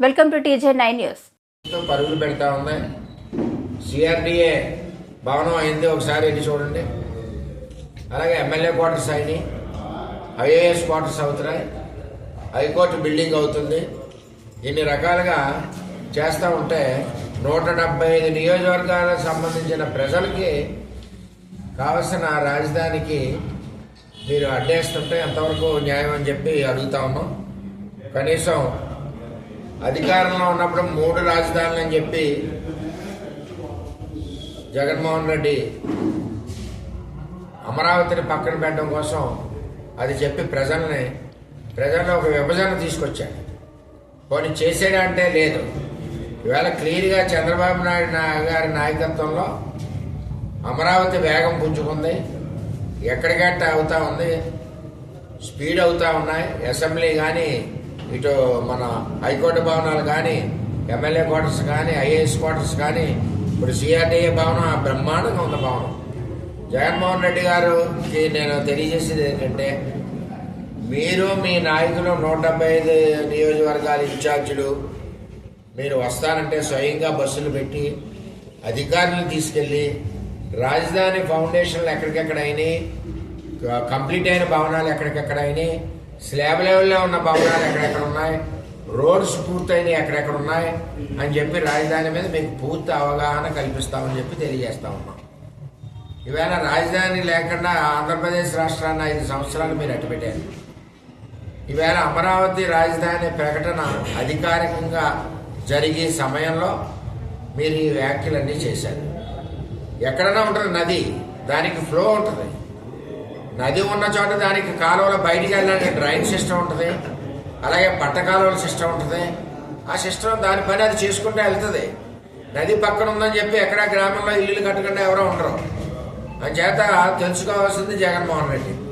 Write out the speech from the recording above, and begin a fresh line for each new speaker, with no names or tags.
Welcome to TJ nine news.
పరుగులు పెడతా ఉంది సిఆర్డిఏ భవనం అయింది. ఒకసారి వెళ్ళి చూడండి. అలాగే ఎమ్మెల్యే క్వార్టర్స్ అయినాయి. ఐఏఎస్ క్వార్టర్స్ అవుతున్నాయి. హైకోర్టు బిల్డింగ్ అవుతుంది. ఇన్ని రకాలుగా చేస్తూ ఉంటే నూట డెబ్బై ఐదు నియోజకవర్గాలకు సంబంధించిన ప్రజలకి కావలసిన రాజధానికి మీరు అడ్డేస్తుంటే ఎంతవరకు న్యాయం అని చెప్పి అడుగుతా ఉన్నాం. కనీసం అధికారంలో ఉన్నప్పుడు మూడు రాజధానులు అని చెప్పి జగన్మోహన్ రెడ్డి అమరావతిని పక్కన పెట్టడం కోసం అది చెప్పి ప్రజల్ని ప్రజల్లో ఒక విభజన తీసుకొచ్చాడు. పోనీ చేసేదంటే లేదు. ఇవాళ క్లియర్గా చంద్రబాబు నాయుడు గారి నాయకత్వంలో అమరావతి వేగం పుంజుకుంది. ఎక్కడికట్ట అవుతా ఉంది. స్పీడ్ అవుతా ఉన్నాయి. అసెంబ్లీ కానీ ఇటు మన హైకోర్టు భవనాలు కానీ ఎమ్మెల్యే క్వార్టర్స్ కానీ ఐఏఎస్ క్వార్టర్స్ కానీ ఇప్పుడు సిఆర్డీఏ భవనం ఆ బ్రహ్మాండంగా ఉన్న భవనం. జగన్మోహన్ రెడ్డి గారుకి నేను తెలియజేసేది ఏంటంటే మీరు మీ నాయకులు నూట డెబ్బై ఐదు నియోజకవర్గాల ఇన్ఛార్జీలు మీరు వస్తానంటే స్వయంగా బస్సులు పెట్టి అధికారులు తీసుకెళ్ళి రాజధాని ఫౌండేషన్లు ఎక్కడికెక్కడ అయినాయి కంప్లీట్ అయిన భవనాలు ఎక్కడికెక్కడ అయినాయి స్లాబ్ లెవెల్లో ఉన్న భవనాలు ఎక్కడెక్కడ ఉన్నాయి రోడ్స్ పూర్తయినాయి ఎక్కడెక్కడ ఉన్నాయి అని చెప్పి రాజధాని మీద మీకు పూర్తి అవగాహన కల్పిస్తామని చెప్పి తెలియజేస్తా ఉన్నాం. ఈవేళ రాజధాని లేకుండా ఆంధ్రప్రదేశ్ రాష్ట్రాన్ని ఐదు సంవత్సరాలు మీరు అట్టుపెట్టారు. ఈవేళ అమరావతి రాజధాని ప్రకటన అధికారికంగా జరిగే సమయంలో మీరు ఈ వ్యాఖ్యలన్నీ చేశారు. ఎక్కడైనా ఉంటుంది నది దానికి ఫ్లో ఉంటుంది. నది ఉన్న చోట దానికి కాలువలో బయటికి వెళ్ళడానికి డ్రైన్ సిస్టమ్ ఉంటుంది. అలాగే పట్ట కాలువల సిస్టమ్ ఉంటుంది. ఆ సిస్టమ్ దాని పని అది చేసుకుంటే వెళ్తుంది. నది పక్కన ఉందని చెప్పి ఎక్కడ గ్రామంలో ఇల్లు కట్టకుండా ఎవరో ఉండరు. అని చేత తెలుసుకోవాల్సింది జగన్మోహన్ రెడ్డి.